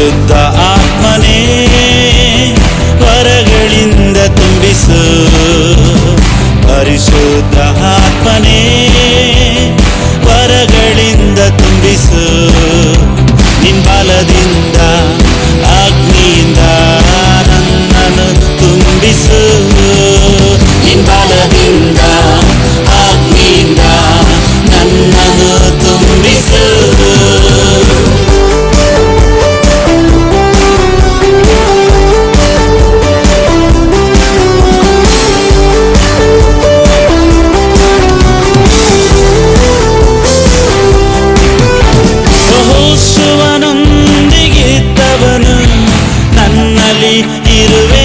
ಪರಿಶುದ್ಧ ಆತ್ಮನೇ ವರಗಳಿಂದ ತುಂಬಿಸು ಪರಿಶುದ್ಧ ಆತ್ಮನೇ சொல்லி இருவே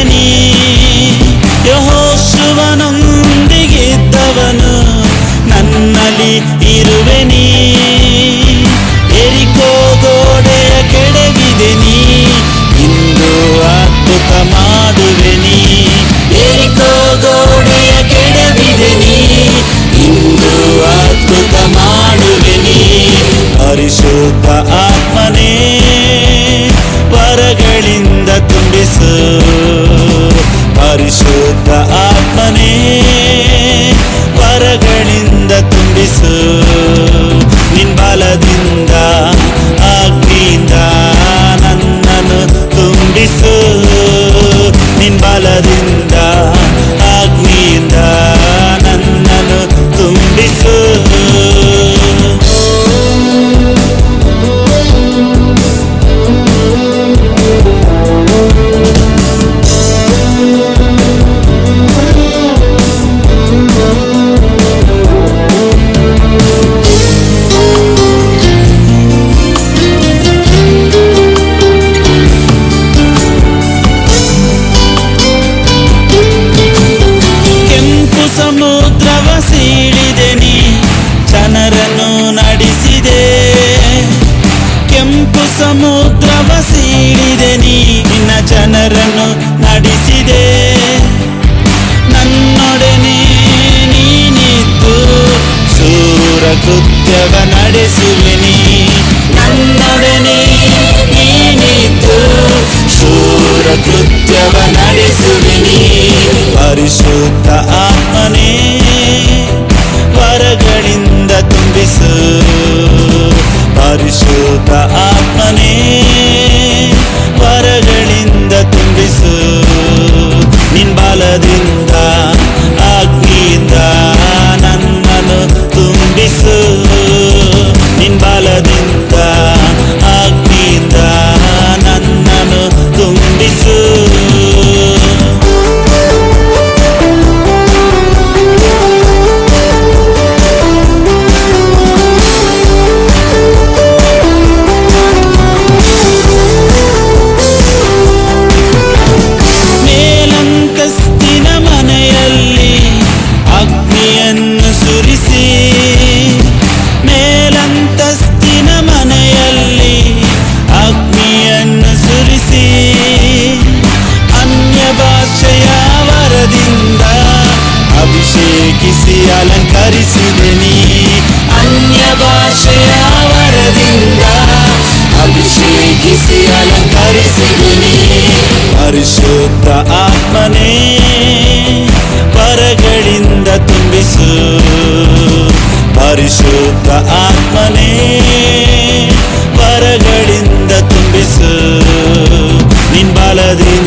vermedin Nadine